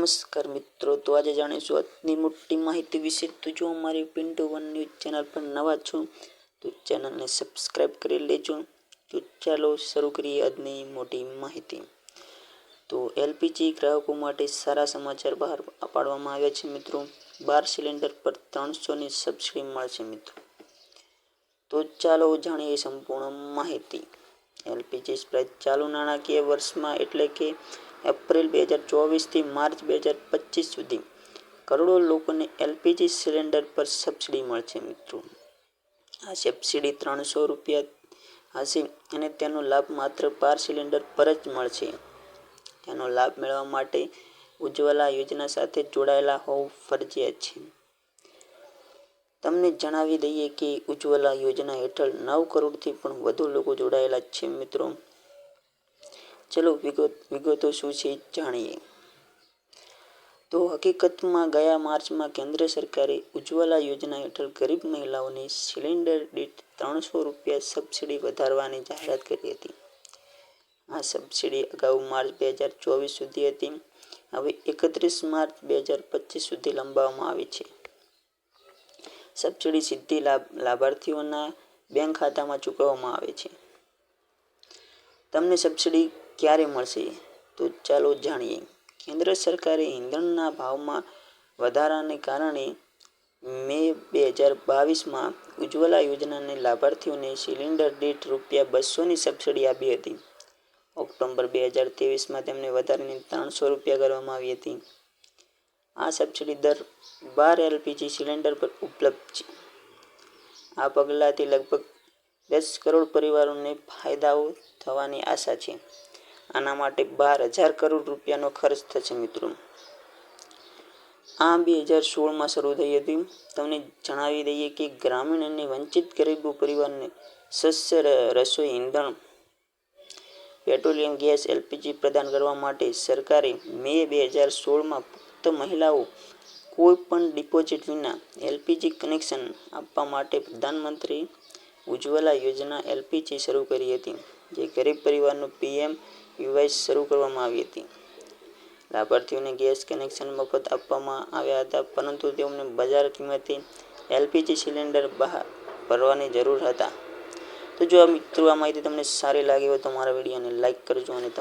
નમસ્કાર મિત્રો, તો આજે જાણીશું આજની મોટી માહિતી વિશે. તો જો અમારી પિન્ટુ વન ન્યૂઝ ચેનલ પર નવા છો, તો ચેનલને સબસ્ક્રાઈબ કરી લેજો. તો ચાલો શરૂ કરીએ આજની મોટી માહિતી. તો એલપીજી ગ્રાહકો માટે સારા સમાચાર બહાર પાડવામાં આવ્યા છે મિત્રો. બાર સિલિન્ડર પર ત્રણસોની સબસિડી મળશે મિત્રો. તો ચાલો જાણીએ સંપૂર્ણ માહિતી. એલપીજી સ્પ્રાઇસ ચાલુ નાણાકીય વર્ષમાં એટલે કે એપ્રિલ બે હજાર ચોવીસથી માર્ચ બે હજાર પચીસ સુધી કરોડો લોકોને એલપીજી સિલિન્ડર પર સબસિડી મળશે મિત્રો. આ સબસિડી ત્રણસો રૂપિયા હશે અને તેનો લાભ માત્ર બાર સિલિન્ડર પર જ મળશે. તેનો લાભ મેળવવા માટે ઉજ્જવલા યોજના સાથે જોડાયેલા હોવું ફરજિયાત છે. તમને જણાવી દઈએ કે ઉજ્જવલા યોજના હેઠળ નવ કરોડથી પણ વધુ લોકો જોડાયેલા છે મિત્રો. ચલો વિગત વિગતો શું છે જાણીએ. તો હકીકતમાં ગયા માર્ચમાં કેન્દ્ર સરકારે ઉજ્જવલા યોજના હેઠળ ગરીબ મહિલાઓને સિલિન્ડર દીઠ ત્રણસો રૂપિયા સબસિડી વધારવાની જાહેરાત કરી હતી. આ સબસિડી અગાઉ માર્ચ બે હજાર ચોવીસ સુધી હતી. હવે એકત્રીસ માર્ચ બે હજાર પચીસ સુધી લંબાવવામાં આવી છે. સબસિડી સીધી લાભ, લાભાર્થીઓના બેંક ખાતામાં ચૂકવવામાં આવે છે. તમને સબસિડી ક્યારે મળશે? તો ચાલો જાણીએ. કેન્દ્ર સરકારે ઇંધણના ભાવમાં વધારાને કારણે મે બે હજાર બાવીસમાં ઉજ્જવલા યોજનાને લાભાર્થીઓને સિલિન્ડર દીઠ રૂપિયા બસોની સબસિડી આપી હતી. ઓક્ટોબર બે હજાર ત્રેવીસમાં તેમને વધારીને ત્રણસો રૂપિયા કરવામાં આવી હતી. આ સબસિડી દર બાર એલપીજી સિલિન્ડર પર ઉપલબ્ધ છે. આ પગલાંથી લગભગ દસ કરોડ પરિવારોને ફાયદાઓ થવાની આશા છે. આના માટે બાર હજાર કરોડ રૂપિયાનો ખર્ચ થશે મિત્રો. આ બે હજાર સોળમાં શરૂ થઈ હતી. તમને જણાવી દઈએ કે ગ્રામીણ અને વંચિત ગરીબ પરિવારને સસ્ય રસોઈ, ઇંધણ, પેટ્રોલિયમ, ગેસ, એલપીજી પ્રદાન કરવા માટે સરકારે મે બે હજાર સોળમાં ફક્ત મહિલાઓ કોઈ પણ ડિપોઝિટ વિના એલપીજી કનેક્શન આપવા માટે પ્રધાનમંત્રી ઉજ્જવલા યોજના એલપીજી શરૂ કરી હતી. જે ગરીબ પરિવારનું પીએમ યુવાઈ શરૂ કરવામાં આવી હતી. લાભાર્થીઓને ગેસ કનેક્શન મફત આપવામાં આવ્યા હતા, પરંતુ તેઓને બજાર કિંમતે એલપીજી સિલિન્ડર બહાર ભરવાની જરૂર હતા. તો જો આ મિત્રો, આ માહિતી તમને સારી લાગી હોય તો મારા વિડીયોને લાઇક કરજો અને તમારા